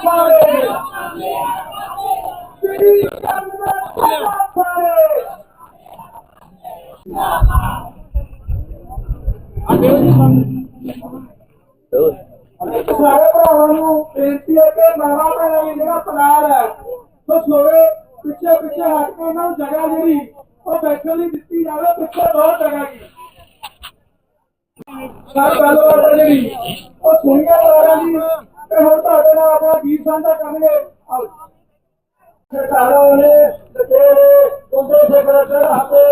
ਸਾਰੇ ਸ੍ਰੀ ਜਗਤ ਸਾਰੇ ਸਾਰੇ ਭਰਾਵਾਂ ਨੂੰ ਬੇਨਤੀ ਹੈ ਕਿ ਮਾਵਾ ਭੈਣਾਂ ਦੀ ਜਿਹੜਾ ਪਨਾਰ ਹੈ ਉਹ ਸੋਵੇ ਪਿੱਛੇ ਪਿੱਛੇ ਹਟ ਕੇ ਇਹਨਾਂ ਨੂੰ ਜਗ੍ਹਾ ਜਿਹੜੀ ਉਹ ਬੈਠਣ ਲਈ ਦਿੱਤੀ ਜਾਵੇ ਪਿੱਛੇ ਬਹੁਤ ਜਗ੍ਹਾ ਕੀ ਸਾਰੀ ਗੱਲਬਾਤ ਹੈ ਜਿਹੜੀ ਉਹ ਸੁਣੀਏ ਪਰਿਵਾਰਾਂ ਦੀ ਤੇ ਹੁਣ ਤੁਹਾਡੇ ਨਾਲ ਆਪਣਾ ਗੀਤ ਸਾਂਝਾ ਕਰਨਗੇ। ਸਰਕਾਰਾਂ ਨੇ ਤੇਰੇ ਤੁੰਦੇ ਸੇ ਹੱਥੇ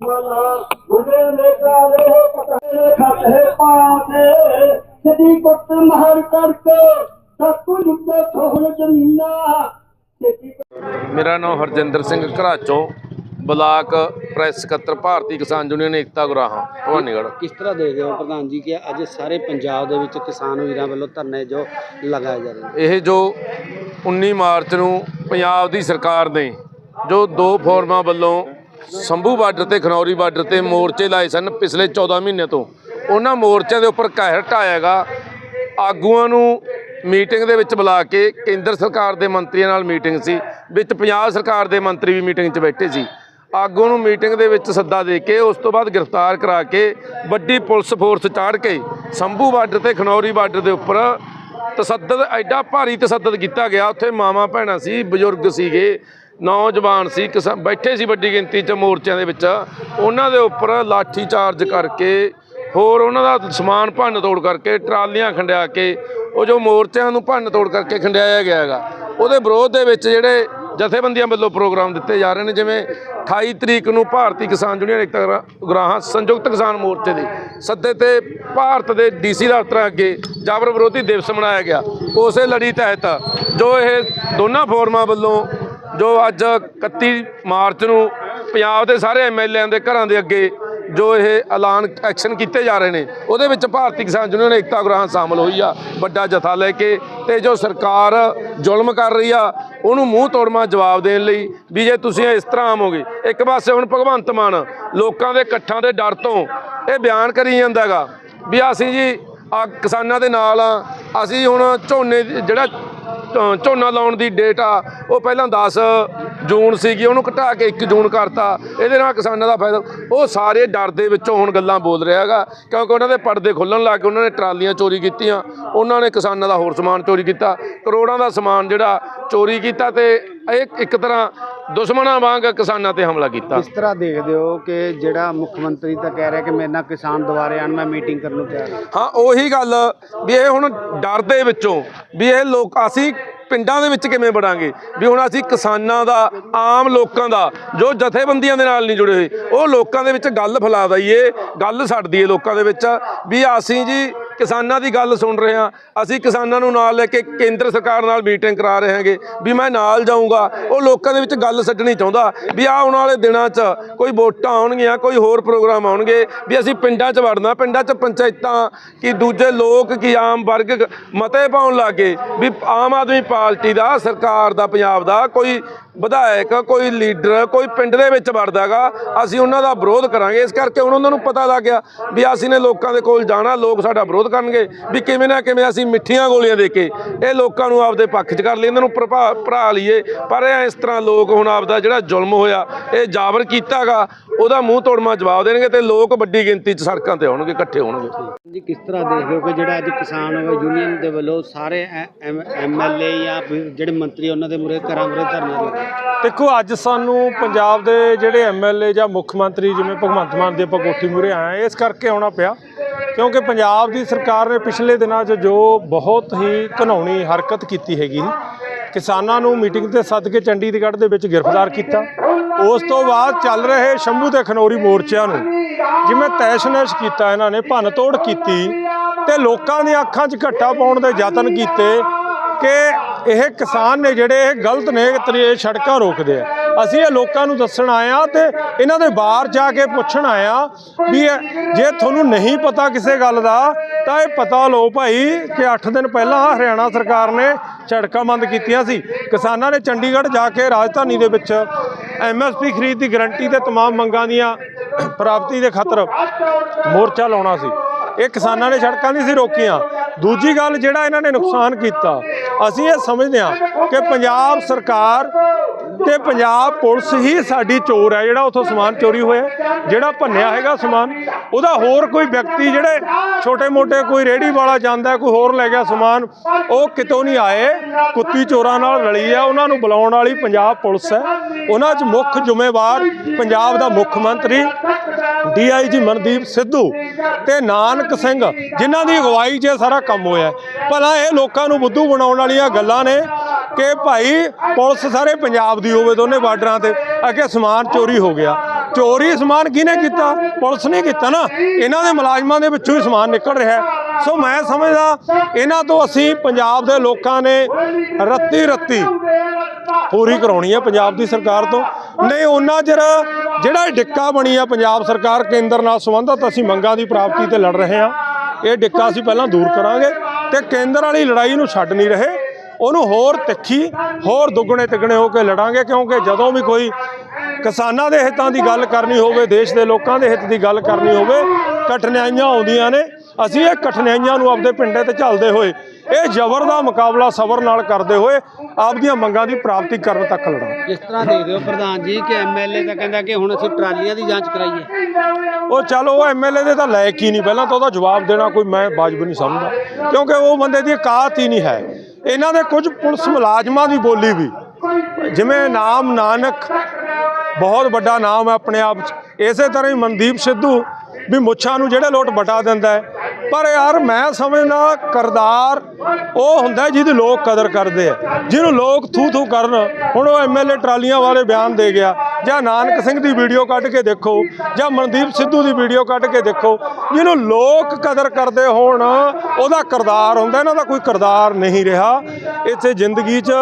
ਮਨਾ ਗੁੰਡੇ ਨੇ ਕਾਲੇ ਪਤਾ ਨੇ ਖਾਤੇ ਪਾਤੇ ਸਦੀ ਕੁੱਟ ਮਹਰ ਕਰਕੇ ਸੱਕੂ ਜੁੱਤੇ ਥੋੜ ਜਮੀਨਾ। ਮੇਰਾ ਨਾਮ ਹਰਜਿੰਦਰ ਸਿੰਘ ਘਰਾਚੋ, ਬਲਾਕ ਪ੍ਰੈਸ ਸਕੱਤਰ ਭਾਰਤੀ ਕਿਸਾਨ ਯੂਨੀਅਨ ਏਕਤਾ ਗੁਰਾਹਾਂ ਭਵਾਨੀਗੜ੍ਹ। ਕਿਸ ਤਰ੍ਹਾਂ ਦੇਖਦੇ ਹੋ ਪ੍ਰਧਾਨ ਜੀ ਕਿ ਅੱਜ ਸਾਰੇ ਪੰਜਾਬ ਦੇ ਵਿੱਚ ਕਿਸਾਨ ਵੀਰਾਂ ਵੱਲੋਂ ਧਰਨੇ ਜੋ ਲਗਾਏ ਜਾ ਰਹੇ ਨੇ? ਇਹ ਜੋ 19 ਮਾਰਚ ਨੂੰ ਪੰਜਾਬ ਦੀ ਸਰਕਾਰ ਨੇ ਜੋ ਦੋ ਫੋਰਮਾਂ ਵੱਲੋਂ ਸੰਭੂ ਬਾਰਡਰ ਤੇ ਖਨੌਰੀ ਬਾਰਡਰ ਤੇ ਮੋਰਚੇ ਲਾਏ ਸਨ ਪਿਛਲੇ 14 ਮਹੀਨੇ ਤੋਂ ਉਹਨਾਂ ਮੋਰਚਿਆਂ ਦੇ ਉੱਪਰ ਕਹਿਰ ਢਾਇਆਗਾ ਆਗੂਆਂ ਨੂੰ ਮੀਟਿੰਗ ਦੇ ਵਿੱਚ ਬੁਲਾ ਕੇ ਕੇਂਦਰ ਸਰਕਾਰ ਦੇ ਮੰਤਰੀਆਂ ਨਾਲ ਮੀਟਿੰਗ ਸੀ ਵਿੱਚ ਪੰਜਾਬ ਸਰਕਾਰ ਦੇ ਮੰਤਰੀ ਵੀ ਮੀਟਿੰਗ 'ਚ ਬੈਠੇ ਸੀ। ਆਗੂ ਨੂੰ ਮੀਟਿੰਗ ਦੇ ਵਿੱਚ ਸੱਦਾ ਦੇ ਕੇ, ਉਸ ਤੋਂ ਬਾਅਦ ਗ੍ਰਿਫਤਾਰ ਕਰਾ ਕੇ ਵੱਡੀ ਪੁਲਿਸ ਫੋਰਸ ਚਾੜ ਕੇ ਸੰਭੂ ਬਾਰਡਰ ਤੇ, ਖਨੌਰੀ ਬਾਰਡਰ ਦੇ ਉੱਪਰ ਤਸੱਦਦ, ਐਡਾ ਭਾਰੀ ਤਸੱਦਦ ਕੀਤਾ ਗਿਆ। ਉੱਥੇ ਮਾਵਾਂ ਭੈਣਾਂ ਸੀ, ਬਜ਼ੁਰਗ ਸੀਗੇ, ਨੌਜਵਾਨ ਸੀ ਕਿਸਾ ਬੈਠੇ ਸੀ ਵੱਡੀ ਗਿਣਤੀ 'ਚ ਮੋਰਚਿਆਂ ਦੇ ਵਿੱਚ। ਉਹਨਾਂ ਦੇ ਉੱਪਰ ਲਾਠੀ ਚਾਰਜ ਕਰਕੇ, ਹੋਰ ਉਹਨਾਂ ਦਾ ਸਮਾਨ ਭੰਨ ਤੋੜ ਕਰਕੇ, ਟਰਾਲੀਆਂ ਖੰਡਿਆ ਕੇ, ਉਹ ਜੋ ਮੋਰਚਿਆਂ ਨੂੰ ਭੰਨ ਤੋੜ ਕਰਕੇ ਖੰਡਿਆਇਆ ਗਿਆ ਹੈਗਾ ਉਹਦੇ ਵਿਰੋਧ ਦੇ ਵਿੱਚ ਜਿਹੜੇ ਜਥੇਬੰਦੀਆਂ ਵੱਲੋਂ ਪ੍ਰੋਗਰਾਮ ਦਿੱਤੇ ਜਾ ਰਹੇ ਨੇ, ਜਿਵੇਂ 28 ਤਰੀਕ ਨੂੰ ਭਾਰਤੀ ਕਿਸਾਨ ਯੂਨੀਅਨ ਏਕਤਾ ਗੁਰਾ- ਸੰਯੁਕਤ ਕਿਸਾਨ ਮੋਰਚੇ ਦੇ ਸੱਦੇ ਤੇ ਭਾਰਤ ਦੇ ਡੀਸੀ ਦਫ਼ਤਰਾਂ ਅੱਗੇ ਜਾਬਰ ਵਿਰੋਧੀ ਦਿਵਸ ਮਨਾਇਆ ਗਿਆ। ਉਸੇ ਲੜੀ ਤਹਿਤ ਜੋ ਇਹ ਦੋਨਾਂ ਫੋਰਮਾਂ ਵੱਲੋਂ ਜੋ ਅੱਜ 31 ਮਾਰਚ ਨੂੰ ਪੰਜਾਬ ਦੇ ਸਾਰੇ ਐਮਐਲਏਆਂ ਦੇ ਘਰਾਂ ਦੇ ਅੱਗੇ ਜੋ ਇਹ ਐਲਾਨ ਐਕਸ਼ਨ ਕੀਤੇ ਜਾ ਰਹੇ ਨੇ, ਉਹਦੇ ਵਿੱਚ ਭਾਰਤੀ ਕਿਸਾਨ ਯੂਨੀਅਨ ਏਕਤਾ ਗ੍ਰਾਹਾਂ ਸ਼ਾਮਲ ਹੋਈ ਆ, ਵੱਡਾ ਜਥਾ ਲੈ ਕੇ ਤੇ ਜੋ ਸਰਕਾਰ ਜ਼ੁਲਮ ਕਰ ਰਹੀ ਆ, ਉਹਨੂੰ ਮੂੰਹ ਤੋੜਮਾ ਜਵਾਬ ਦੇਣ ਲਈ ਵੀ ਜੇ ਤੁਸੀਂ ਇਸ ਤਰ੍ਹਾਂ ਆਵੋਗੇ, ਇੱਕ ਪਾਸੇ ਹੁਣ ਭਗਵੰਤ ਮਾਨ ਲੋਕਾਂ ਦੇ ਇਕੱਠਾਂ ਦੇ ਡਰ ਤੋਂ ਇਹ ਬਿਆਨ ਕਰੀ ਜਾਂਦਾਗਾ ਵੀ ਅਸੀਂ ਜੀ ਆ ਕਿਸਾਨਾਂ ਦੇ ਨਾਲ ਆ, ਅਸੀਂ ਹੁਣ ਝੋਨੇ ਜਿਹੜਾ ਝੋਨਾ ਲਾਉਣ ਦੀ ਡੇਟ ਆ, ਉਹ ਪਹਿਲਾਂ 10 ਜੂਨ ਸੀਗੀ, ਉਹਨੂੰ ਘਟਾ ਕੇ 1 ਜੂਨ ਕਰਤਾ। ਇਹਦੇ ਨਾਲ ਕਿਸਾਨਾਂ ਦਾ ਫਾਇਦਾ, ਉਹ ਸਾਰੇ ਡਰ ਦੇ ਵਿੱਚੋਂ ਹੁਣ ਗੱਲਾਂ ਬੋਲ ਰਿਹਾ ਹੈਗਾ, ਕਿਉਂਕਿ ਉਹਨਾਂ ਦੇ ਪਰਦੇ ਖੁੱਲਣ ਲੱਗ ਗਏ, ਉਹਨਾਂ ਨੇ ਟਰਾਲੀਆਂ ਚੋਰੀ ਕੀਤੀਆਂ, ਉਹਨਾਂ ਨੇ ਕਿਸਾਨਾਂ ਦਾ ਹੋਰ ਸਮਾਨ ਚੋਰੀ ਕੀਤਾ, ਕਰੋੜਾਂ ਦਾ ਸਮਾਨ ਜਿਹੜਾ ਚੋਰੀ ਕੀਤਾ ਤੇ ਇਹ ਇੱਕ ਤਰ੍ਹਾਂ ਦੁਸ਼ਮਣਾਂ ਵਾਂਗ ਕਿਸਾਨਾਂ ਤੇ ਹਮਲਾ ਕੀਤਾ। ਕਿਸ ਤਰ੍ਹਾਂ ਦੇਖਦੇ ਹੋ ਕਿ ਜਿਹੜਾ ਮੁੱਖ ਮੰਤਰੀ ਤਾਂ ਕਹਿ ਰਿਹਾ ਕਿ ਮੇਰੇ ਨਾਲ ਕਿਸਾਨ ਦੁਆਰੇ ਆਣ ਮੈਂ ਮੀਟਿੰਗ ਕਰਨ ਨੂੰ ਤਿਆਰ ਹਾਂ। ਹਾਂ ਉਹੀ ਗੱਲ ਵੀ ਇਹ ਹੁਣ ਡਰ ਦੇ ਵਿੱਚੋਂ ਵੀ ਇਹ ਲੋਕ ਅਸੀਂ ਪਿੰਡਾਂ ਦੇ ਵਿੱਚ ਕਿਵੇਂ ਵੜਾਂਗੇ? ਵੀ ਹੁਣ ਅਸੀਂ ਕਿਸਾਨਾਂ ਦਾ ਆਮ ਲੋਕਾਂ ਦਾ ਜੋ ਜਥੇਬੰਦੀਆਂ ਦੇ ਨਾਲ ਨਹੀਂ ਜੁੜੇ ਹੋਏ ਉਹ ਲੋਕਾਂ ਦੇ ਵਿੱਚ ਗੱਲ ਫੈਲਾ ਦਈਏ ਗੱਲ ਛੱਡ ਦਈਏ ਲੋਕਾਂ ਦੇ ਵਿੱਚ ਵੀ ਅਸੀਂ ਜੀ ਕਿਸਾਨਾਂ ਦੀ ਗੱਲ ਸੁਣ ਰਹੇ ਹਾਂ। ਅਸੀਂ ਕਿਸਾਨਾਂ ਨੂੰ ਨਾਲ ਲੈ ਕੇ ਕੇਂਦਰ ਸਰਕਾਰ ਨਾਲ ਮੀਟਿੰਗ ਕਰਾ ਰਹੇ ਹਾਂਗੇ ਵੀ ਮੈਂ ਨਾਲ ਜਾਊਂਗਾ। ਉਹ ਲੋਕਾਂ ਦੇ ਵਿੱਚ ਗੱਲ ਛੱਡਣੀ ਚਾਹੁੰਦਾ ਵੀ ਆਹ ਆਉਣ ਵਾਲੇ ਦਿਨਾਂ 'ਚ ਕੋਈ ਵੋਟਾਂ ਆਉਣਗੀਆਂ, ਕੋਈ ਹੋਰ ਪ੍ਰੋਗਰਾਮ ਆਉਣਗੇ ਵੀ ਅਸੀਂ ਪਿੰਡਾਂ 'ਚ ਵੜਨਾ, ਪਿੰਡਾਂ 'ਚ ਪੰਚਾਇਤਾਂ ਕਿ ਦੂਜੇ ਲੋਕ ਕਿ ਆਮ ਵਰਗ ਮਤੇ ਪਾਉਣ ਲੱਗੇ ਵੀ ਆਮ ਆਦਮੀ ਪਾਰਟੀ ਦਾ, ਸਰਕਾਰ ਦਾ, ਪੰਜਾਬ ਦਾ ਕੋਈ ਵਿਧਾਇਕ, ਕੋਈ ਲੀਡਰ, ਕੋਈ ਪਿੰਡ ਦੇ ਵਿੱਚ ਵੜਦਾਗਾ ਅਸੀਂ ਉਹਨਾਂ ਦਾ ਵਿਰੋਧ ਕਰਾਂਗੇ। ਇਸ ਕਰਕੇ ਹੁਣ ਉਹਨਾਂ ਨੂੰ ਪਤਾ ਲੱਗ ਗਿਆ ਵੀ ਅਸੀਂ ਨੇ ਲੋਕਾਂ ਦੇ ਕੋਲ ਜਾਣਾ, ਲੋਕ ਸਾਡਾ ਵਿਰੋਧ ਕਰਨਗੇ ਵੀ ਕਿਵੇਂ ਨਾ ਕਿਵੇਂ ਅਸੀਂ ਮਿੱਠੀਆਂ ਗੋਲੀਆਂ ਦੇ ਕੇ ਇਹ ਲੋਕਾਂ ਨੂੰ ਆਪਦੇ ਪੱਖ 'ਚ ਕਰ ਲਈ ਇਹਨਾਂ ਨੂੰ ਪ੍ਰਭਾ ਭਰਾ ਲਈਏ। ਪਰ ਇਹ ਇਸ ਤਰ੍ਹਾਂ ਲੋਕ ਹੁਣ ਆਪਦਾ ਜਿਹੜਾ ਜ਼ੁਲਮ ਹੋਇਆ, ਇਹ ਜਾਬਰ ਕੀਤਾਗਾ ਉਹਦਾ ਮੂੰਹ ਤੋੜਮਾ ਜਵਾਬ ਦੇਣਗੇ ਤੇ ਲੋਕ ਵੱਡੀ ਗਿਣਤੀ 'ਚ ਸੜਕਾਂ ਤੇ ਆਉਣਗੇ ਇਕੱਠੇ ਹੋਣਗੇ। ਜੀ ਕਿਸ ਤਰ੍ਹਾਂ ਦੇਖਦੇ ਹੋ ਕਿ ਜਿਹੜਾ ਅੱਜ ਕਿਸਾਨ ਯੂਨੀਅਨ ਦੇ ਵੱਲੋਂ ਸਾਰੇ ਐਮਐਲਏ ਜਾਂ ਜਿਹੜੇ ਮੰਤਰੀ ਉਹਨਾਂ ਦੇ ਮੂਹਰੇ ਘਰਾਂ ਮੂਹਰੇ ਧਰਨੇ ਲਾਏ ਦੇਖੋ ਅੱਜ ਸਾਨੂੰ ਪੰਜਾਬ ਦੇ ਜਿਹੜੇ ਐਮਐਲਏ ਜਾਂ ਮੁੱਖ ਮੰਤਰੀ ਜਿਵੇਂ ਭਗਵੰਤ ਮਾਨ ਦੇ ਆਪਾਂ ਕੋਠੀ ਮੂਰੇ ਆਏ ਇਸ ਕਰਕੇ ਆਉਣਾ ਪਿਆ। ਕਿਉਂਕਿ ਪੰਜਾਬ ਦੀ ਸਰਕਾਰ ਨੇ ਪਿਛਲੇ ਦਿਨਾਂ 'ਚ ਜੋ ਬਹੁਤ ਹੀ ਘਿਨਾਉਣੀ ਹਰਕਤ ਕੀਤੀ ਹੈਗੀ ਕਿਸਾਨਾਂ ਨੂੰ ਮੀਟਿੰਗ ਤੇ ਸੱਦ ਕੇ ਚੰਡੀਗੜ੍ਹ ਦੇ ਵਿੱਚ ਗ੍ਰਿਫਤਾਰ ਕੀਤਾ। ਉਸ ਤੋਂ ਬਾਅਦ ਚੱਲ ਰਹੇ ਸ਼ੰਭੂ ਤੇ ਖਨੌਰੀ ਮੋਰਚਿਆਂ ਨੂੰ, ਜਿਵੇਂ ਤੈਸ਼-ਨੈਸ਼ ਕੀਤਾ ਇਹਨਾਂ ਨੇ, ਭੰਨ ਤੋੜ ਕੀਤੀ ਤੇ ਲੋਕਾਂ ਦੀਆਂ ਅੱਖਾਂ 'ਚ ਘੱਟਾ ਪਾਉਣ ਦੇ ਯਤਨ ਕੀਤੇ ਕਿ ਇਹ ਕਿਸਾਨ ਨੇ ਜਿਹੜੇ ਇਹ ਗਲਤ ਨੇ ਤਰੀ ਸੜਕਾਂ ਰੋਕਦੇ ਆ। ਅਸੀਂ ਇਹ ਲੋਕਾਂ ਨੂੰ ਦੱਸਣ ਆਏ ਆ ਤੇ ਇਹਨਾਂ ਦੇ ਬਾਹਰ ਜਾ ਕੇ ਪੁੱਛਣ ਆਇਆ ਵੀ ਜੇ ਤੁਹਾਨੂੰ ਨਹੀਂ ਪਤਾ ਕਿਸੇ ਗੱਲ ਦਾ, ਤਾਂ ਇਹ ਪਤਾ ਲਓ ਭਾਈ ਕਿ 8 ਦਿਨ ਪਹਿਲਾਂ ਹਰਿਆਣਾ ਸਰਕਾਰ ਨੇ ਸੜਕਾਂ ਬੰਦ ਕੀਤੀਆਂ ਸੀ। ਕਿਸਾਨਾਂ ਨੇ ਚੰਡੀਗੜ੍ਹ ਜਾ ਕੇ ਰਾਜਧਾਨੀ ਦੇ ਵਿੱਚ ਐਮਐਸਪੀ ਖਰੀਦ ਦੀ ਗਰੰਟੀ ਤੇ तमाम ਮੰਗਾਂ ਦੀਆਂ ਪ੍ਰਾਪਤੀ ਦੇ ਖਾਤਰ ਮੋਰਚਾ ਲਾਉਣਾ ਸੀ ਇਹ ਕਿਸਾਨਾਂ ਨੇ ਸੜਕਾਂ ਨਹੀਂ ਸੀ ਰੋਕੀਆਂ ਦੂਜੀ ਗੱਲ ਜਿਹੜਾ ਇਹਨਾਂ ਨੇ ਨੁਕਸਾਨ ਕੀਤਾ ਅਸੀਂ ਇਹ ਸਮਝਦੇ ਹਾਂ ਕਿ ਪੰਜਾਬ ਸਰਕਾਰ ਤੇ ਪੰਜਾਬ ਪੁਲਿਸ ਹੀ ਸਾਡੀ ਚੋਰ ਹੈ, ਜਿਹੜਾ ਉੱਥੋਂ ਸਮਾਨ ਚੋਰੀ ਹੋਇਆ, ਜਿਹੜਾ ਭੰਨਿਆ ਹੈਗਾ ਸਮਾਨ, ਉਹਦਾ ਹੋਰ ਕੋਈ ਵਿਅਕਤੀ ਜਿਹੜੇ ਛੋਟੇ-ਮੋਟੇ ਕੋਈ ਰੇੜੀ ਵਾਲਾ ਜਾਂਦਾ, ਕੋਈ ਹੋਰ ਲੈ ਗਿਆ ਸਮਾਨ, ਉਹ ਕਿਤੋਂ ਨਹੀਂ ਆਏ, ਕੁੱਤੀ ਚੋਰਾਂ ਨਾਲ ਰਲੀ ਆ, ਉਹਨਾਂ ਨੂੰ ਬੁਲਾਉਣ ਵਾਲੀ ਪੰਜਾਬ ਪੁਲਿਸ ਹੈ। ਉਹਨਾਂ 'ਚ ਮੁੱਖ ਜ਼ਿੰਮੇਵਾਰ ਪੰਜਾਬ ਦਾ ਮੁੱਖ ਮੰਤਰੀ, ਡੀਆਈਜੀ ਮਨਦੀਪ ਸਿੱਧੂ ਤੇ ਨਾਨਕ ਸਿੰਘ, ਜਿਨ੍ਹਾਂ ਦੀ ਅਗਵਾਈ 'ਚ ਇਹ ਸਾਰਾ ਕੰਮ ਹੋਇਆ ਭਲਾ ਇਹ ਲੋਕਾਂ ਨੂੰ ਬੁੱਧੂ ਬਣਾਉਣ ਵਾਲੀਆਂ ਗੱਲਾਂ ਨੇ ਕਿ ਭਾਈ ਪੁਲਿਸ ਸਾਰੇ ਪੰਜਾਬ ਦੀ ਹੋਵੇ, ਦੋਨੇ ਬਾਰਡਰਾਂ ਤੇ। ਅੱਗੇ ਸਮਾਨ ਚੋਰੀ ਹੋ ਗਿਆ। ਚੋਰੀ ਸਮਾਨ ਕਿਹਨੇ ਕੀਤਾ? ਪੁਲਿਸ ਨੇ ਕੀਤਾ ਨਾ। ਇਹਨਾਂ ਦੇ ਮੁਲਾਜ਼ਮਾਂ ਦੇ ਵਿੱਚੋਂ ਹੀ ਸਮਾਨ ਨਿਕਲ ਰਿਹਾ ਸੋ ਮੈਂ ਸਮਝਦਾ, ਇਹਨਾਂ ਤੋਂ ਅਸੀਂ ਪੰਜਾਬ ਦੇ ਲੋਕਾਂ ਨੇ ਰੱਤੀ ਰੱਤੀ ਪੂਰੀ ਕਰਾਉਣੀ ਹੈ ਪੰਜਾਬ ਦੀ ਸਰਕਾਰ ਤੋਂ। ਨਹੀਂ, ਉਹਨਾਂ ਚਿਰ ਜਿਹੜਾ ਡਿੱਕਾ ਬਣੀ ਆ ਪੰਜਾਬ ਸਰਕਾਰ ਕੇਂਦਰ ਨਾਲ ਸੰਬੰਧਤ, ਅਸੀਂ ਮੰਗਾਂ ਦੀ ਪ੍ਰਾਪਤੀ ਤੇ ਲੜ ਰਹੇ ਹਾਂ। ਇਹ ਡਿੱਕਾ ਅਸੀਂ ਪਹਿਲਾਂ ਦੂਰ ਕਰਾਂਗੇ ਤੇ ਕੇਂਦਰ ਵਾਲੀ ਲੜਾਈ ਨੂੰ ਛੱਡ ਨਹੀਂ ਰਹੇ। ਉਹਨੂੰ ਹੋਰ ਤਿੱਖੀ ਹੋਰ ਦੁੱਗਣੇ ਤਿੱਗਣੇ ਹੋ ਕੇ ਲੜਾਂਗੇ ਕਿਉਂਕਿ ਜਦੋਂ ਵੀ ਕੋਈ ਕਿਸਾਨਾਂ ਦੇ ਹਿੱਤਾਂ ਦੀ ਗੱਲ ਕਰਨੀ ਹੋਵੇ ਦੇਸ਼ ਦੇ ਲੋਕਾਂ ਦੇ ਹਿੱਤ ਦੀ ਗੱਲ ਕਰਨੀ ਹੋਵੇ ਕਠਿਨਾਈਆਂ ਆਉਂਦੀਆਂ ਨੇ। ਅਸੀਂ ਇਹ ਕਠਿਨਾਈਆਂ ਨੂੰ ਆਪਦੇ ਪਿੰਡੇ ਤੇ ਝੱਲਦੇ ਹੋਏ ਇਹ ਜ਼ਬਰ ਦਾ ਮੁਕਾਬਲਾ ਸਬਰ ਨਾਲ ਕਰਦੇ ਹੋਏ ਆਪਦੀਆਂ ਮੰਗਾਂ ਦੀ ਪ੍ਰਾਪਤੀ ਕਰਨ ਤੱਕ ਲੜਾਂਗੇ। ਕਿਸ ਤਰ੍ਹਾਂ ਦੇਖਦੇ ਹੋ ਪ੍ਰਧਾਨ ਜੀ ਕਿ ਐਮਐਲਏ ਤਾਂ ਕਹਿੰਦਾ ਕਿ ਹੁਣ ਅਸੀਂ ਟਰਾਲੀਆਂ ਦੀ ਜਾਂਚ ਕਰਾਈਏ। ਉਹ ਚੱਲ ਉਹ ਐਮਐਲਏ ਦੇ ਤਾਂ ਲਾਇਕ ਹੀ ਨਹੀਂ। ਪਹਿਲਾਂ ਤਾਂ ਉਹਦਾ ਜਵਾਬ ਦੇਣਾ ਕੋਈ ਮੈਂ ਵਾਜਬ ਨਹੀਂ ਸਮਝਦਾ। ਕਿਉਂਕਿ ਉਹ ਬੰਦੇ ਦੀ ਔਕਾਤ ਹੀ ਨਹੀਂ ਹੈ। ਇਹਨਾਂ ਦੇ ਕੁਝ ਪੁਲਿਸ ਮੁਲਾਜ਼ਮਾਂ ਦੀ ਬੋਲੀ ਵੀ। ਜਿਵੇਂ ਨਾਮ ਨਾਨਕ, ਬਹੁਤ ਵੱਡਾ ਨਾਮ ਹੈ ਆਪਣੇ ਆਪ 'ਚ। ਇਸੇ ਤਰ੍ਹਾਂ ਹੀ ਮਨਦੀਪ ਸਿੱਧੂ ਵੀ ਮੁੱਛਾਂ ਨੂੰ ਜਿਹੜੇ ਲੋਟ ਬਟਾ ਦਿੰਦਾ ਪਰ ਯਾਰ ਮੈਂ ਸਮਝਦਾ ਕਰਦਾਰ ਉਹ ਹੁੰਦਾ ਜਿਹਦੀ ਲੋਕ ਕਦਰ ਕਰਦੇ ਆ। ਜਿਹਨੂੰ ਲੋਕ ਥੂ ਥੂ ਕਰਨ, ਹੁਣ ਉਹ ਐਮਐਲਏ ਟਰਾਲੀਆਂ ਵਾਲੇ ਬਿਆਨ ਦੇ ਗਿਆ। ਜਾਂ ਨਾਨਕ ਸਿੰਘ ਦੀ ਵੀਡੀਓ ਕੱਢ ਕੇ ਦੇਖੋ, ਜਾਂ ਮਨਦੀਪ ਸਿੱਧੂ ਦੀ ਵੀਡੀਓ ਕੱਢ ਕੇ ਦੇਖੋ, ਜਿਹਨੂੰ ਲੋਕ ਕਦਰ ਕਰਦੇ ਹੋਣ, ਉਹਦਾ ਕਰਦਾਰ ਹੁੰਦਾ, ਇਹਨਾਂ ਦਾ ਕੋਈ ਕਰਦਾਰ ਨਹੀਂ ਰਿਹਾ। ਇੱਥੇ ਜ਼ਿੰਦਗੀ 'ਚ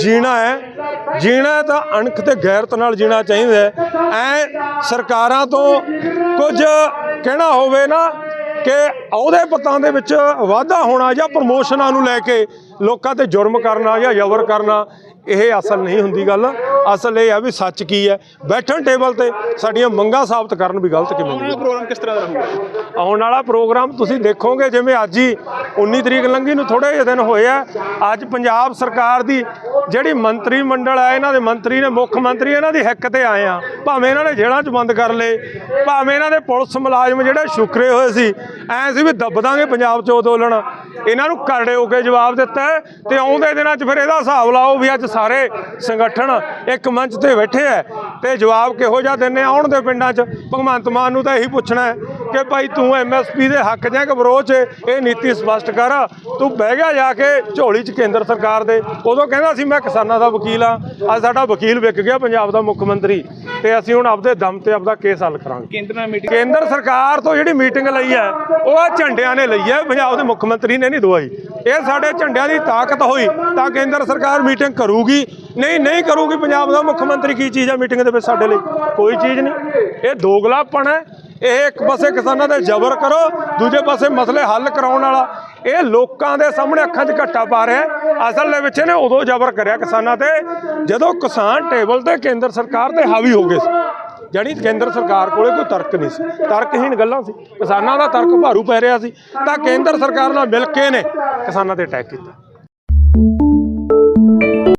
ਜੀਣਾ ਹੈ। ਜੀਣਾ ਤਾਂ ਅਣਖ ਤੇ ਗੈਰਤ ਨਾਲ ਜੀਣਾ ਚਾਹੀਦਾ ਹੈ। ਐ ਸਰਕਾਰਾਂ ਤੋਂ ਕੁਝ ਕਹਿਣਾ ਹੋਵੇ ਨਾ ਕਿ ਅਹੁਦੇ ਪਤਾਂ ਦੇ ਵਿੱਚ ਵਾਧਾ ਹੋਣਾ ਜਾਂ ਪ੍ਰਮੋਸ਼ਨਾਂ ਨੂੰ ਲੈ ਕੇ ਲੋਕਾਂ ਤੇ ਜੁਰਮ ਕਰਨਾ ਜਾਂ ਜ਼ਬਰ ਕਰਨਾ ਇਹ ਅਸਲ ਨਹੀਂ ਹੁੰਦੀ ਗੱਲ। ਅਸਲ ਇਹ ਆ ਵੀ ਸੱਚ ਕੀ ਹੈ? ਬੈਠਣ ਟੇਬਲ ਤੇ ਸਾਡੀਆਂ ਮੰਗਾਂ ਸਾਬਤ ਕਰਨ ਵੀ ਗਲਤ ਕਿਵੇਂ ਨਹੀਂ ਪ੍ਰੋਗਰਾਮ ਕਿਸ ਤਰ੍ਹਾਂ ਦਾ ਰਹੂਗਾ ਆਉਣ ਵਾਲਾ ਪ੍ਰੋਗਰਾਮ ਤੁਸੀਂ ਦੇਖੋਗੇ ਜਿਵੇਂ ਅੱਜ ਹੀ 19 ਤਰੀਕ ਲੰਘੀ ਨੂੰ ਥੋੜੇ ਜਿਹੇ ਦਿਨ ਹੋਏ ਆ। ਅੱਜ ਪੰਜਾਬ ਸਰਕਾਰ ਦੀ ਜਿਹੜੀ ਮੰਤਰੀ ਮੰਡਲ ਹੈ ਇਹਨਾਂ ਦੇ ਮੰਤਰੀ ਨੇ ਮੁੱਖ ਮੰਤਰੀ ਇਹਨਾਂ ਦੀ ਹਿੱਕ ਤੇ ਆਏ ਆ। ਭਾਵੇਂ ਇਹਨਾਂ ਨੇ ਜੇਲ੍ਹਾਂ 'ਚ ਬੰਦ ਕਰ ਲਏ ਭਾਵੇਂ ਇਹਨਾਂ ਦੇ ਪੁਲਿਸ ਮੁਲਾਜ਼ਮ ਜਿਹੜੇ ਸ਼ੁਕਰੇ ਹੋਏ ਸੀ ਐ ਸੀ ਵੀ ਦੱਬ ਦਾਂਗੇ ਪੰਜਾਬ 'ਚ ਅੰਦੋਲਨ ਇਹਨਾਂ ਨੂੰ ਕਰੜੇ ਹੋ ਕੇ ਜਵਾਬ ਦਿੱਤਾ ਹੈ ਤੇ ਆਉਂਦੇ ਦਿਨਾਂ 'ਚ ਫਿਰ ਇਹਦਾ ਹਿਸਾਬ ਲਾਓ ਵੀ ਅੱਜ ਸਾਰੇ ਸੰਗਠਨ ਇੱਕ ਮੰਚ ਤੇ ਬੈਠੇ ਐ ਤੇ ਜਵਾਬ ਕਿਹੋ ਜਿਹਾ ਦਿੰਨੇ? ਆਉਣ ਦੇ ਪਿੰਡਾਂ 'ਚ। ਭਗਵੰਤ ਮਾਨ ਨੂੰ ਤਾਂ ਇਹੀ ਪੁੱਛਣਾ ਹੈ ਕਿ ਭਾਈ ਤੂੰ ਐਮਐਸਪੀ ਦੇ ਹੱਕ ਜਾਂ ਕਿ ਵਿਰੋਧ 'ਚ ਇਹ ਨੀਤੀ ਸਪਸ਼ਟ ਕਰ। ਤੂੰ ਬਹਿ ਗਿਆ ਜਾ ਕੇ ਝੋਲੀ 'ਚ ਕੇਂਦਰ ਸਰਕਾਰ ਦੇ। ਉਦੋਂ ਕਹਿੰਦਾ ਸੀ ਮੈਂ ਕਿਸਾਨਾਂ ਦਾ ਵਕੀਲ ਆ। ਅੱਜ ਸਾਡਾ ਵਕੀਲ ਵਿਕ ਗਿਆ ਪੰਜਾਬ ਦਾ ਮੁੱਖ ਮੰਤਰੀ। ਤੇ ਅਸੀਂ ਹੁਣ ਆਪਦੇ ਦਮ ਤੇ ਆਪਦਾ ਕੇਸ ਹੱਲ ਕਰਾਂਗੇ। ਕੇਂਦਰ ਨਾਲ ਮੀਟਿੰਗ ਕੇਂਦਰ ਸਰਕਾਰ ਤੋਂ ਜਿਹੜੀ ਮੀਟਿੰਗ ਲਈ ਹੈ ਉਹ ਆ ਝੰਡਿਆਂ ਨੇ ਲਈ ਹੈ। ਪੰਜਾਬ ਦੇ ਮੁੱਖ ਮੰਤਰੀ ਨੇ ਨਹੀਂ ਦਵਾਈ। ਇਹ ਸਾਡੇ ਝੰਡਿਆਂ ਦੀ ਤਾਕਤ ਹੋਈ ਤਾਂ ਕੇਂਦਰ ਸਰਕਾਰ ਮੀਟਿੰਗ ਕਰੂਗੀ। ਨਹੀਂ ਨਹੀਂ ਕਰੂਗੀ, ਪੰਜਾਬ ਦਾ ਮੁੱਖ ਮੰਤਰੀ ਕੀ ਚੀਜ਼ ਹੈ ਮੀਟਿੰਗ ਦੇ ਵਿੱਚ ਸਾਡੇ ਲਈ? ਕੋਈ ਚੀਜ਼ ਨਹੀਂ। ਇਹ ਦੋਗਲਾਪਣ ਹੈ। ਇਹ ਇੱਕ ਪਾਸੇ ਕਿਸਾਨਾਂ ਤੇ ਜ਼ਬਰ ਕਰੋ, ਦੂਜੇ ਪਾਸੇ ਮਸਲੇ ਹੱਲ ਕਰਾਉਣ ਵਾਲਾ। ਇਹ ਲੋਕਾਂ ਦੇ ਸਾਹਮਣੇ ਅੱਖਾਂ 'ਚ ਘੱਟਾ ਪਾ ਰਿਹਾ ਅਸਲ ਦੇ ਵਿੱਚ ਇਹਨੇ ਉਦੋਂ ਜ਼ਬਰ ਕਰਿਆ ਕਿਸਾਨਾਂ ਤੇ, ਜਦੋਂ ਕਿਸਾਨ ਟੇਬਲ ਤੇ ਕੇਂਦਰ ਸਰਕਾਰ ਤੇ ਹਾਵੀ ਹੋ ਗਏ ਸੀ। ਜਾਣੀ ਕੇਂਦਰ ਸਰਕਾਰ ਕੋਲੇ ਕੋਈ ਤਰਕ ਨਹੀਂ ਸੀ। ਤਰਕਹੀਣ ਗੱਲਾਂ ਸੀ। ਕਿਸਾਨਾਂ ਦਾ ਤਰਕ ਭਾਰੂ ਪੈ ਰਿਹਾ ਸੀ। ਤਾਂ ਕੇਂਦਰ ਸਰਕਾਰ ਨਾਲ ਮਿਲ ਕੇ ਨੇ ਕਿਸਾਨਾਂ ਤੇ ਅਟੈਕ ਕੀਤਾ।